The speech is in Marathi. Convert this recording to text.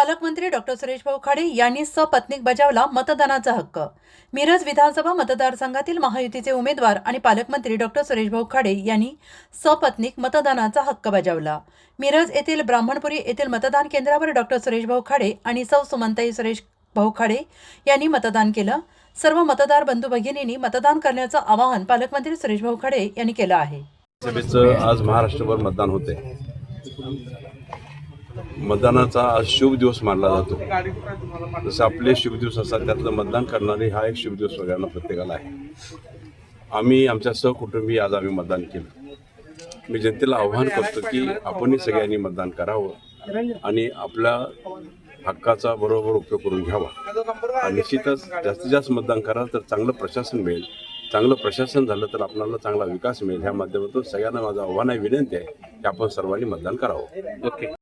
डॉक्टर सुरेश भाऊ खाडे यांनी सपत्नीक बजावला मतदानाचा हक्क. मिरज विधानसभा मतदारसंघातील महायुतीचे उमेदवार आणि पालकमंत्री डॉक्टर सुरेश भाऊ खाडे यांनी सपत्नीक मतदानाचा हक्क बजावला. मिरज येथील ब्राह्मणपुरी येथील मतदान केंद्रावर डॉक्टर सुरेश भाऊ खाडे आणि सौ सुमंताई सुरेश भाऊ खाडे यांनी मतदान केलं. सर्व मतदार बंधू भगिनींनी मतदान करण्याचं आवाहन पालकमंत्री सुरेश भाऊ खाडे यांनी केलं आहे. आज महाराष्ट्रभर मतदान होते मतदानाचा आज शुभ दिवस मानला जातो. जसं आपले शुभ दिवस असतात त्यातलं मतदान करणारे हा एक शुभ दिवस सगळ्यांना प्रत्येकाला आहे. आम्ही आमच्या सहकुटुंबी आज आम्ही मतदान केलं. मी जनतेला आव्हान करतो की आपणही सगळ्यांनी मतदान करावं आणि आपल्या हक्काचा बरोबर उपयोग करून घ्यावा. आणि निश्चितच जास्तीत जास्त मतदान कराल तर चांगलं प्रशासन मिळेल. चांगलं प्रशासन झालं तर आपल्याला चांगला विकास मिळेल. ह्या माध्यमातून सगळ्यांना माझं आव्हान आहे विनंती आहे की आपण सर्वांनी मतदान करावं. ओके.